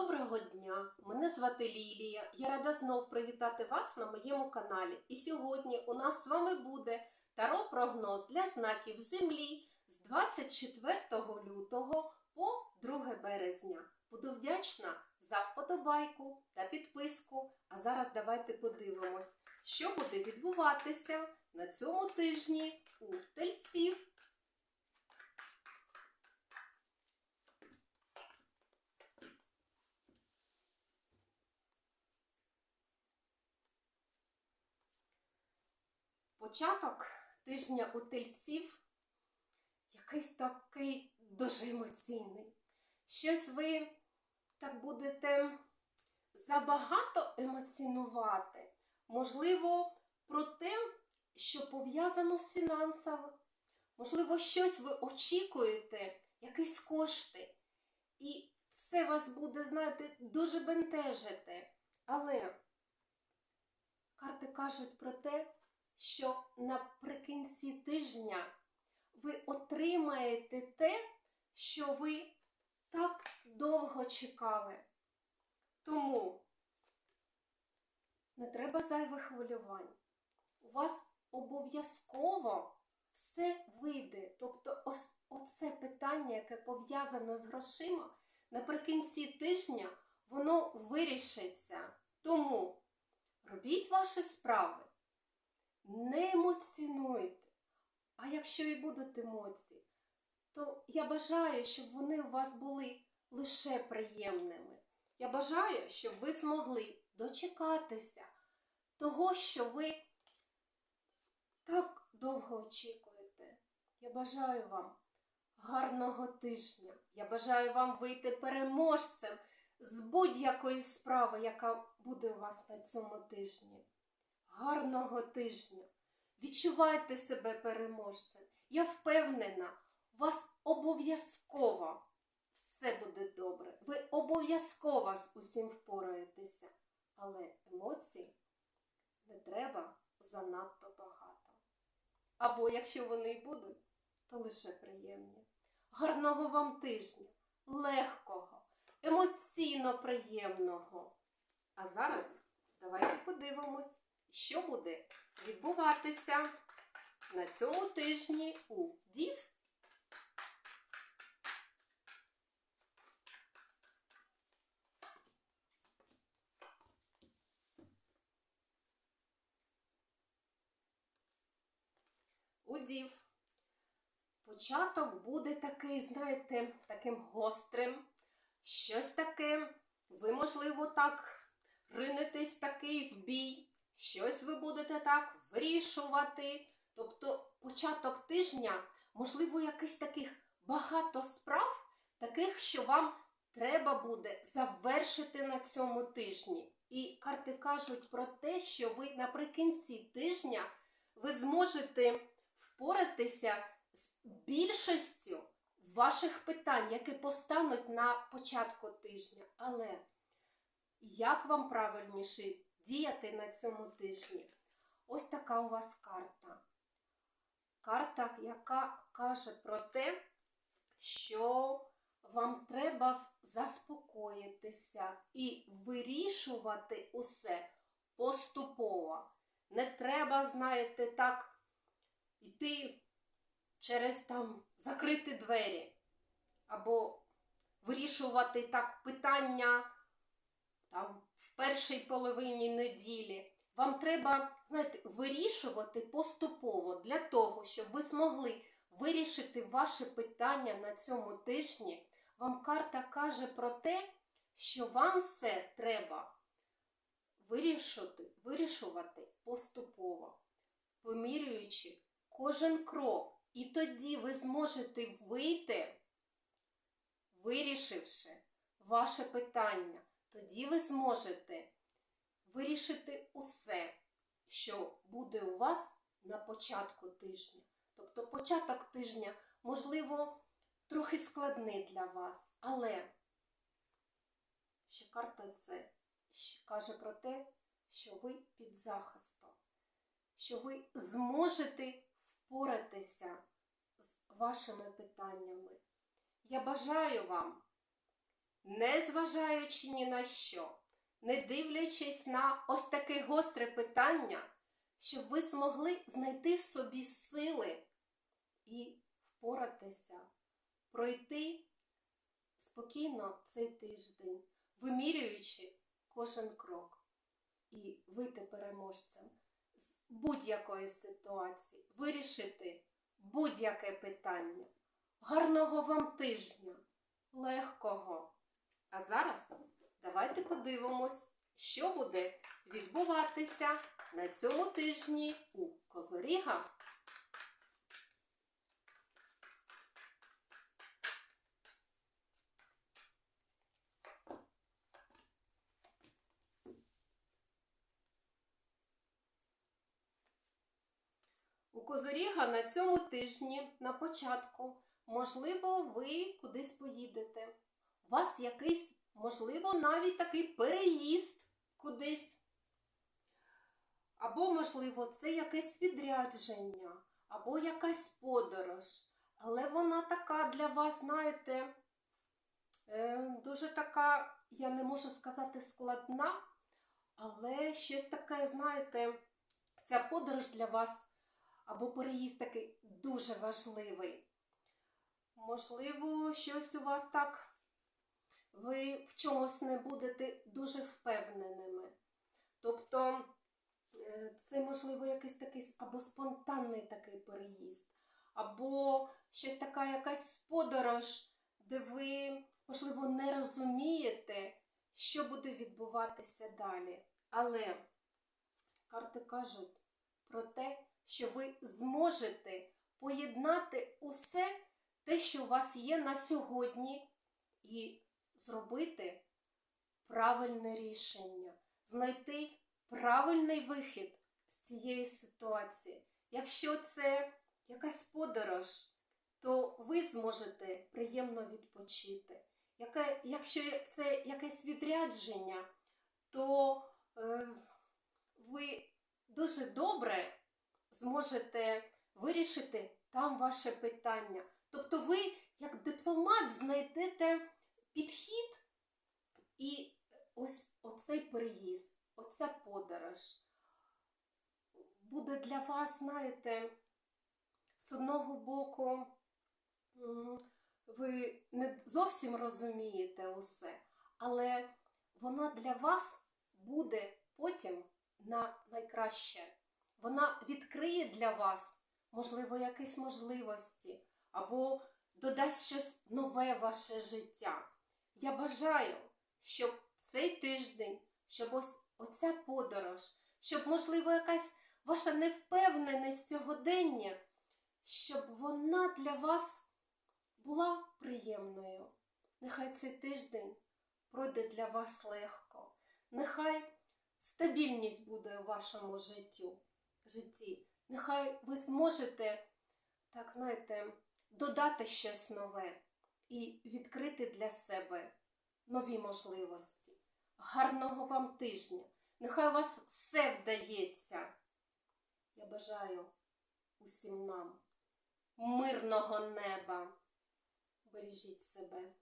Доброго дня! Мене звати Лілія. Я рада знов привітати вас на моєму каналі. І сьогодні у нас з вами буде таро-прогноз для знаків Землі з 24 лютого по 2 березня. Буду вдячна за вподобайку та підписку. А зараз давайте подивимось, що буде відбуватися на цьому тижні у тельців. Початок тижня у тельців якийсь такий дуже емоційний. Щось ви так будете забагато емоціонувати. Можливо, про те, що пов'язано з фінансами. Можливо, щось ви очікуєте, якісь кошти. І це вас буде, знаєте, дуже бентежити. Але карти кажуть про те, що наприкінці тижня ви отримаєте те, що ви так довго чекали. Тому не треба зайвих хвилювань. У вас обов'язково все вийде. Тобто, ось оце питання, яке пов'язано з грошима, наприкінці тижня воно вирішиться. Тому робіть ваші справи не емоціонуйте. А якщо і будуть емоції, то я бажаю, щоб вони у вас були лише приємними. Я бажаю, щоб ви змогли дочекатися того, що ви так довго очікуєте. Я бажаю вам гарного тижня. Я бажаю вам вийти переможцем з будь-якої справи, яка буде у вас на цьому тижні гарного тижня. Відчувайте себе переможцем. Я впевнена, у вас обов'язково все буде добре. Ви обов'язково з усім впораєтеся. Але емоцій не треба занадто багато. Або якщо вони й будуть, то лише приємні. Гарного вам тижня, легкого, емоційно приємного. А зараз давайте подивимось що буде відбуватися на цьому тижні у дів. У дів. Початок буде такий, знаєте, таким гострим. Щось таке, ви, можливо, так ринетесь такий в бій. Щось ви будете так вирішувати. Тобто початок тижня, можливо, якихось таких багато справ, таких, що вам треба буде завершити на цьому тижні. І карти кажуть про те, що ви наприкінці тижня ви зможете впоратися з більшістю ваших питань, які постануть на початку тижня. Але як вам правильніше діяти на цьому тижні. Ось така у вас карта. Карта, яка каже про те, що вам треба заспокоїтися і вирішувати усе поступово. Не треба, знаєте, так йти через там закрити двері, або вирішувати так питання там першій половині неділі. Вам треба, знаєте, вирішувати поступово для того, щоб ви змогли вирішити ваше питання на цьому тижні. Вам карта каже про те, що вам все треба вирішувати, вирішувати поступово, вимірюючи кожен крок. І тоді ви зможете вийти, вирішивши ваше питання тоді ви зможете вирішити усе, що буде у вас на початку тижня. Тобто початок тижня, можливо, трохи складний для вас, але ще карта це каже про те, що ви під захистом, що ви зможете впоратися з вашими питаннями. Я бажаю вам не зважаючи ні на що, не дивлячись на ось таке гостре питання, щоб ви змогли знайти в собі сили і впоратися, пройти спокійно цей тиждень, вимірюючи кожен крок і вийти переможцем з будь-якої ситуації, вирішити будь-яке питання. Гарного вам тижня, легкого. А зараз давайте подивимось, що буде відбуватися на цьому тижні у Козоріга. У Козоріга на цьому тижні на початку, можливо, ви кудись поїдете. У вас якийсь, можливо, навіть такий переїзд кудись. Або, можливо, це якесь відрядження, або якась подорож. Але вона така для вас, знаєте, е, дуже така, я не можу сказати, складна, але щось таке, знаєте, ця подорож для вас або переїзд такий дуже важливий. Можливо, щось у вас так, ви в чомусь не будете дуже впевненими. Тобто, е, це, можливо, якийсь такий або спонтанний такий переїзд, або щось така якась подорож, де ви, можливо, не розумієте, що буде відбуватися далі. Але карти кажуть про те, що ви зможете поєднати усе те, що у вас є на сьогодні, і зробити правильне рішення, знайти правильний вихід з цієї ситуації. Якщо це якась подорож, то ви зможете приємно відпочити. Якщо це якесь відрядження, то е, ви дуже добре зможете вирішити там ваше питання. Тобто ви, як дипломат, знайдете підхід і ось оцей переїзд, оця подорож буде для вас, знаєте, з одного боку, ви не зовсім розумієте усе, але вона для вас буде потім на найкраще. Вона відкриє для вас, можливо, якісь можливості або додасть щось нове в ваше життя. Я бажаю, щоб цей тиждень, щоб ось оця подорож, щоб, можливо, якась ваша невпевненість сьогодення, щоб вона для вас була приємною. Нехай цей тиждень пройде для вас легко. Нехай стабільність буде у вашому життю, житті. Нехай ви зможете, так знаєте, додати щось нове і відкрити для себе нові можливості. Гарного вам тижня! Нехай у вас все вдається. Я бажаю усім нам мирного неба. Бережіть себе.